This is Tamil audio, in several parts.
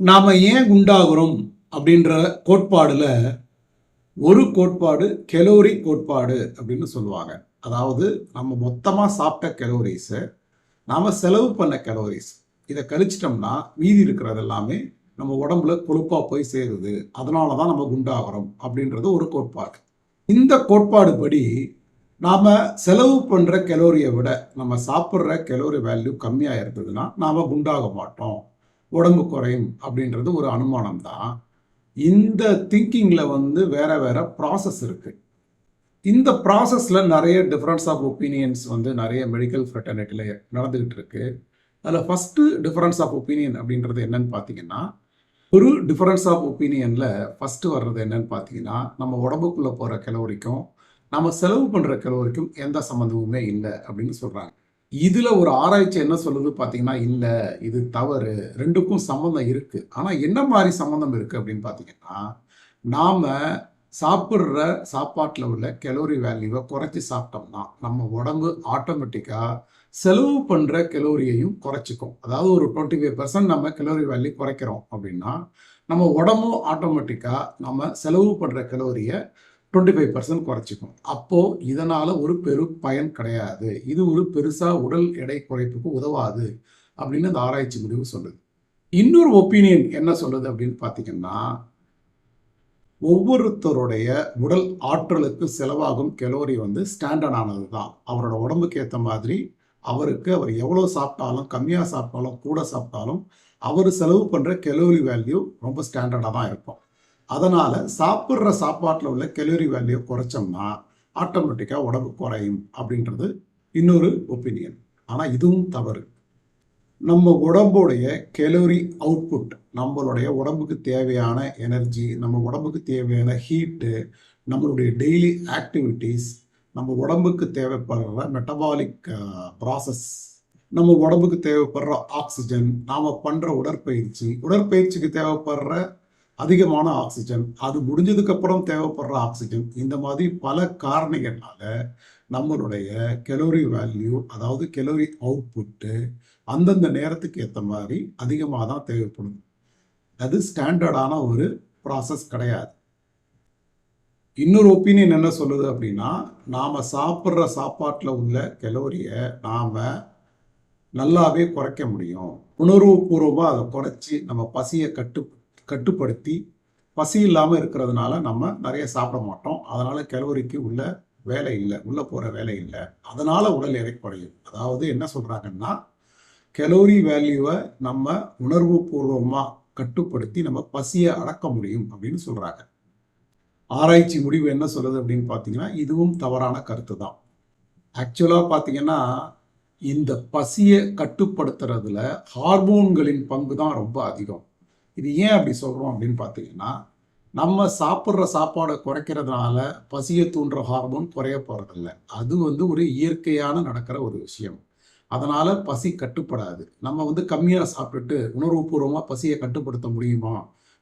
நாம் ஏன் குண்டாகிறோம் அப்படின்ற கோட்பாடில் ஒரு கோட்பாடு கெலோரி கோட்பாடு அப்படின்னு சொல்லுவாங்க. அதாவது நம்ம மொத்தமாக சாப்பிட்ட கெலோரிஸை நாம் செலவு பண்ண கெலோரிஸ் இதை கழிச்சிட்டோம்னா மீதி இருக்கிறது எல்லாமே நம்ம உடம்புல கொழுப்பாக போய் சேருது. அதனால தான் நம்ம குண்டாகிறோம் அப்படின்றது ஒரு கோட்பாடு. இந்த கோட்பாடு படி நாம் செலவு பண்ணுற கெலோரியை விட நம்ம சாப்பிட்ற கெலோரி வேல்யூ கம்மியாக இருந்ததுன்னா நாம் குண்டாக மாட்டோம். உடம்பு குறையும் அப்படின்றது ஒரு அனுமானம் தான் இந்த திங்கிங்கில் வந்து வேற வேற ப்ராசஸ் இருக்கு. இந்த ப்ராசஸில் நிறைய டிஃப்ரென்ஸ் ஆஃப் ஒப்பீனியன்ஸ் வந்து நிறைய மெடிக்கல் ஃப்ரெட்டர்னிட்டியில் நடந்துக்கிட்டு இருக்கு. அதில் ஃபஸ்ட்டு டிஃபரன்ஸ் ஆஃப் ஒப்பீனியன் அப்படின்றது என்னன்னு பார்த்தீங்கன்னா ஒரு டிஃபரன்ஸ் ஆஃப் ஒப்பீனியனில் ஃபஸ்ட்டு வர்றது என்னன்னு பார்த்தீங்கன்னா நம்ம உடம்புக்குள்ளே போகிற கிலோரிக்கும் நம்ம செலவு பண்ணுற கிலோரிக்கும் எந்த சம்மந்தமுமே இல்லை அப்படின்னு சொல்கிறாங்க இதில் ஒரு ஆராய்ச்சி என்ன சொல்லுது பார்த்தீங்கன்னா இல்லை இது தவறு ரெண்டுக்கும் சம்மந்தம் இருக்குது ஆனால் என்ன மாதிரி சம்மந்தம் இருக்குது அப்படின்னு பார்த்தீங்கன்னா நாம் சாப்பிட்ற சாப்பாட்டில் உள்ள கெலோரி வேல்யூவை குறைச்சி சாப்பிட்டோம்னா நம்ம உடம்பு ஆட்டோமேட்டிக்காக செலவு பண்ணுற கெலோரியையும் குறைச்சிக்கும். அதாவது ஒரு டுவெண்ட்டி ஃபைவ் பர்சன்ட் நம்ம கெலோரி வேல்யூ குறைக்கிறோம் அப்படின்னா நம்ம உடம்பும் ஆட்டோமேட்டிக்காக நம்ம செலவு பண்ணுற கெலோரியை டுவெண்ட்டி ஃபைவ் பர்சன்ட் குறைச்சிக்கும். அப்போது இதனால் ஒரு பெரு பயன் கிடையாது. இது ஒரு பெருசாக உடல் எடை குறைப்புக்கு உதவாது அப்படின்னு அந்த ஆராய்ச்சி முடிவு சொல்லுது. இன்னொரு ஒப்பீனியன் என்ன சொல்லுது அப்படின்னு பார்த்தீங்கன்னா ஒவ்வொருத்தருடைய உடல் ஆற்றலுக்கு செலவாகும் கெலோரி வந்து ஸ்டாண்டர்ட் ஆனது தான் அவரோட உடம்புக்கு ஏற்ற மாதிரி அவருக்கு அவர் எவ்வளோ சாப்பிட்டாலும் கம்மியாக சாப்பிட்டாலும் கூட சாப்பிட்டாலும் அவர் செலவு பண்ணுற கெலோரி வேல்யூ ரொம்ப ஸ்டாண்டர்டாக தான் இருக்கும். அதனால் சாப்பிட்ற சாப்பாட்டில் உள்ள கெலோரி வேல்யூ குறைச்சோம்னா ஆட்டோமேட்டிக்காக உடம்பு குறையும் அப்படின்றது இன்னொரு ஒப்பீனியன் ஆனால் இதுவும் தவறு. நம்ம உடம்புடைய கெலோரி அவுட்புட் நம்மளுடைய உடம்புக்கு தேவையான எனர்ஜி நம்ம உடம்புக்கு தேவையான ஹீட்டு நம்மளுடைய டெய்லி ஆக்டிவிட்டீஸ் நம்ம உடம்புக்கு தேவைப்படுற மெட்டபாலிக் ப்ராசஸ் நம்ம உடம்புக்கு தேவைப்படுற ஆக்சிஜன் நாம் பண்ணுற உடற்பயிற்சி உடற்பயிற்சிக்கு தேவைப்படுற அதிகமான ஆக்சிஜன் அது முடிஞ்சதுக்கு அப்புறம் தேவைப்படுற ஆக்சிஜன் இந்த மாதிரி பல காரணிகள்னால நம்மளுடைய கெலோரி வேல்யூ அதாவது கெலோரி அவுட்புட்டு அந்தந்த நேரத்துக்கு ஏற்ற மாதிரி அதிகமாக தான் தேவைப்படும் அது ஸ்டாண்டர்டான ஒரு ப்ராசஸ் கிடையாது. இன்னொரு ஒப்பீனியன் என்ன சொல்லுது அப்படின்னா நாம் சாப்பிட்ற சாப்பாட்டில் உள்ள கெலோரியை நாம் நல்லாவே குறைக்க முடியும். உணர்வுபூர்வமாக அதை குறைச்சி நம்ம பசியை கட்டு கட்டுப்படுத்தி பசி இல்லாமல் இருக்கிறதுனால நம்ம நிறைய சாப்பிட மாட்டோம். அதனால் கெலோரிக்கு உள்ள வேலை இல்லை உள்ளே போகிற வேலை இல்லை. அதனால் உடல் எடை குறையும் அதாவது என்ன சொல்கிறாங்கன்னா கெலோரி வேல்யூவை நம்ம உணர்வு பூர்வமாக கட்டுப்படுத்தி நம்ம பசியை அடக்க முடியும் அப்படின்னு சொல்கிறாங்க ஆராய்ச்சி முடிவு என்ன சொல்லுது அப்படின்னு பார்த்தீங்கன்னா இதுவும் தவறான கருத்து தான். ஆக்சுவலாக பார்த்தீங்கன்னா இந்த பசியை கட்டுப்படுத்துறதுல ஹார்மோன்களின் பங்கு தான் ரொம்ப அதிகம். இது ஏன் அப்படி சொல்கிறோம் அப்படின்னு பார்த்தீங்கன்னா நம்ம சாப்பிட்ற சாப்பாடை குறைக்கிறதுனால பசியை தூண்டுற ஹார்மோன் குறைய போகிறதில்ல அது வந்து ஒரு இயற்கையான நடக்கிற ஒரு விஷயம். அதனால் பசி கட்டுப்படாது. நம்ம வந்து கம்மியாக சாப்பிட்டுட்டு உணர்வுபூர்வமாக பசியை கட்டுப்படுத்த முடியுமா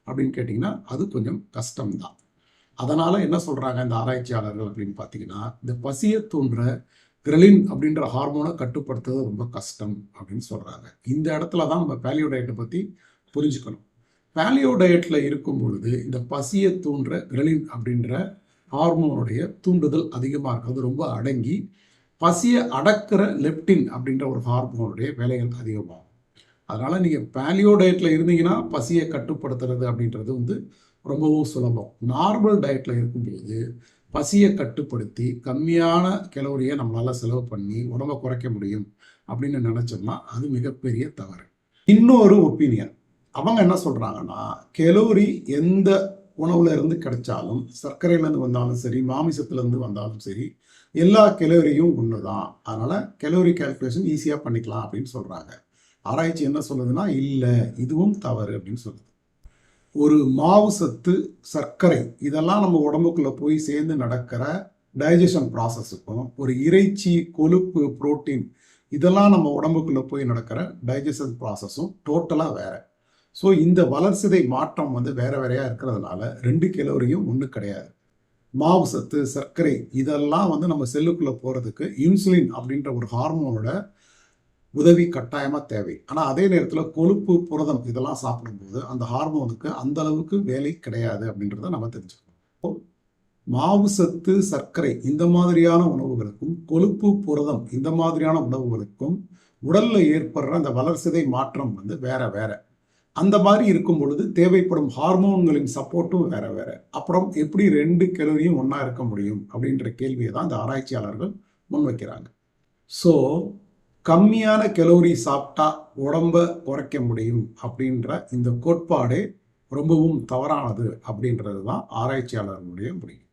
அப்படின்னு கேட்டிங்கன்னா அது கொஞ்சம் கஷ்டம்தான். அதனால் என்ன சொல்கிறாங்க இந்த ஆராய்ச்சியாளர்கள் அப்படின்னு பார்த்தீங்கன்னா இந்த பசியை தூண்டுற கிரலின் அப்படின்ற ஹார்மோனை கட்டுப்படுத்துறது ரொம்ப கஷ்டம் அப்படின்னு சொல்கிறாங்க இந்த இடத்துல தான் நம்ம பேலியோ டயட்டை பற்றி புரிஞ்சுக்கணும். பேலியோ டயட்டில் இருக்கும் பொழுது இந்த பசியை தூண்டுற கிரலின் அப்படின்ற ஹார்மோனுடைய தூண்டுதல் அதிகமாக இருக்கிறது ரொம்ப அடங்கி பசியை அடக்கிற லெப்டின் அப்படின்ற ஒரு ஹார்மோனுடைய வேலைகள் அதிகமாகும். அதனால் நீங்கள் பேலியோ டயட்டில் இருந்தீங்கன்னா பசியை கட்டுப்படுத்துறது அப்படின்றது வந்து ரொம்பவும் சுலபம். நார்மல் டயட்டில் இருக்கும்போது பசியை கட்டுப்படுத்தி கம்மியான கெலோரியை நம்மளால் செலவு பண்ணி உடம்பை குறைக்க முடியும் அப்படின்னு நினச்சோம்னா அது மிகப்பெரிய தவறு. இன்னொரு ஒப்பீனியன். அவங்க என்ன சொல்கிறாங்கன்னா கெலோரி எந்த உணவுல இருந்து கிடைச்சாலும் சர்க்கரையிலேருந்து வந்தாலும் சரி மாமிசத்துலேருந்து வந்தாலும் சரி எல்லா கெலோரியும் ஒன்று தான் அதனால் கெலோரி கால்குலேஷன் ஈஸியாக பண்ணிக்கலாம் அப்படின்னு சொல்கிறாங்க ஆராய்ச்சி என்ன சொல்லுதுன்னா இல்லை இதுவும் தவறு அப்படின்னு சொல்லுது. ஒரு மாவு சத்து சர்க்கரை இதெல்லாம் நம்ம உடம்புக்குள்ளே போய் சேர்ந்து நடக்கிற டைஜஷன் ப்ராசஸுக்கும் ஒரு இறைச்சி கொழுப்பு புரோட்டீன் இதெல்லாம் நம்ம உடம்புக்குள்ளே போய் நடக்கிற டைஜஷன் ப்ராசஸும் டோட்டலாக வேறு. ஸோ இந்த வளர்சிதை மாற்றம் வந்து வேற வேறையாக இருக்கிறதுனால ரெண்டு கெலோரியும் ஒன்று கிடையாது. மாவு சத்து சர்க்கரை இதெல்லாம் வந்து நம்ம செல்லுக்குள்ளே போகிறதுக்கு இன்சுலின் அப்படின்ற ஒரு ஹார்மோனோட உதவி கட்டாயமாக தேவை. ஆனால் அதே நேரத்தில் கொழுப்பு புரதம் இதெல்லாம் சாப்பிடும்போது அந்த ஹார்மோனுக்கு அந்த அளவுக்கு வேலை கிடையாது அப்படின்றத நம்ம தெரிஞ்சுக்கணும். மாவு சத்து சர்க்கரை இந்த மாதிரியான உணவுகளுக்கும் கொழுப்பு புரதம் இந்த மாதிரியான உணவுகளுக்கும் உடலில் ஏற்படுற அந்த வளர்சிதை மாற்றம் வந்து வேற வேற. அந்த மாதிரி இருக்கும் பொழுது தேவைப்படும் ஹார்மோன்களின் சப்போர்ட்டும் வேற வேற. அப்புறம் எப்படி ரெண்டு கெலோரியும் ஒன்றா இருக்க முடியும் அப்படின்ற கேள்வியை தான் இந்த ஆராய்ச்சியாளர்கள் முன்வைக்கிறாங்க. ஸோ கம்மியான கெலோரி சாப்பிட்டா உடம்ப குறைக்க முடியும் அப்படின்ற இந்த கோட்பாடே ரொம்பவும் தவறானது அப்படின்றது தான் ஆராய்ச்சியாளர்களுடைய முடிவு.